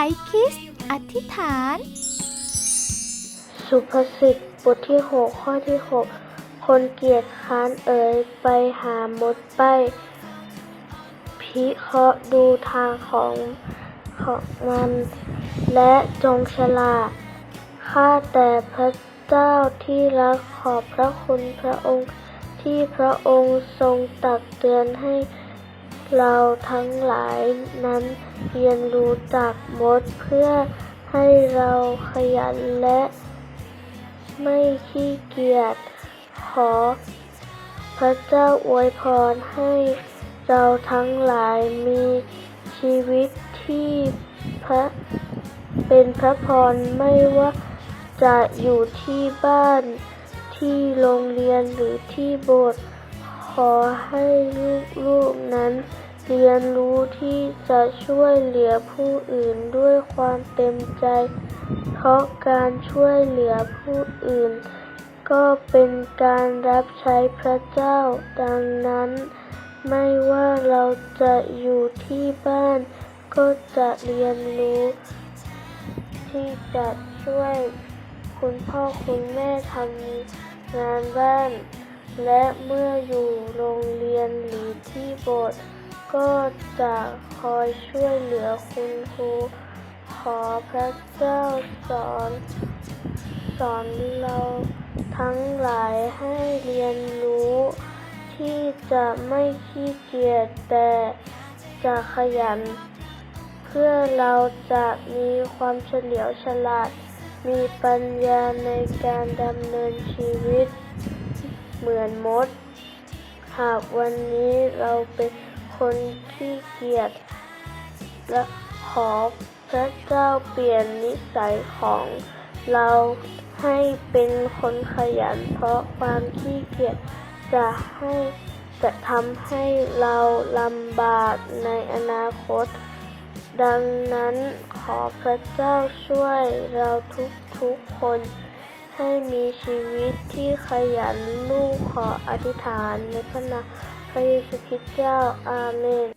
ายคิส อธิษฐาน สุภาษิตบทที่หกข้อที่หกคนเกียจค้านเอ่ยไปหามดไป พิเคราะห์ดูทางของของมัน และจงฉลาดข้าแต่พระเจ้าที่รักขอบพระคุณพระองค์ที่พระองค์ทรงตักเตือนให้ เราทั้งหลายนั้นเรียนรู้จากมดเพื่อให้เราขยันและไม่ขี้เกียจ ขอ พระเจ้าอวยพรให้เราทั้งหลายมีชีวิตที่พระเป็นพระพรไม่ว่าจะอยู่ที่บ้านที่โรงเรียนหรือที่โบสถ์ ขอให้ลูกๆนั้นเรียนรู้ที่จะช่วยเหลือผู้อื่นด้วยความเต็มใจ เพราะการช่วยเหลือผู้อื่น ก็เป็นการรับใช้พระเจ้า ดังนั้น ไม่ว่าเราจะอยู่ที่บ้าน ก็จะเรียนรู้ ที่จะช่วยคุณพ่อคุณแม่ทำงานบ้าน และเมื่ออยู่โรงเรียนหรือที่โบสถ์ก็จะคอยช่วยเหลือคุณครู ขอพระเจ้าสอน สอนเราทั้งหลายให้เรียนรู้ ที่จะไม่ขี้เกียจแต่จะขยัน เพื่อเราจะมีความเฉลียวฉลาด มีปัญญาในการดำเนินชีวิต เหมือนมด หากวันนี้เราเป็นคนขี้เกียจและขอพระเจ้าเปลี่ยนนิสัยของเราให้เป็นคนขยัน เพราะความขี้เกียจจะให้จะทำให้เราลำบากในอนาคต ดังนั้นขอพระเจ้าช่วยเราทุกทุกๆคน ให้มีชีวิตที่ขยันลูกขออธิษฐานในพระนามพระเยซูคริสต์เจ้าอาเมน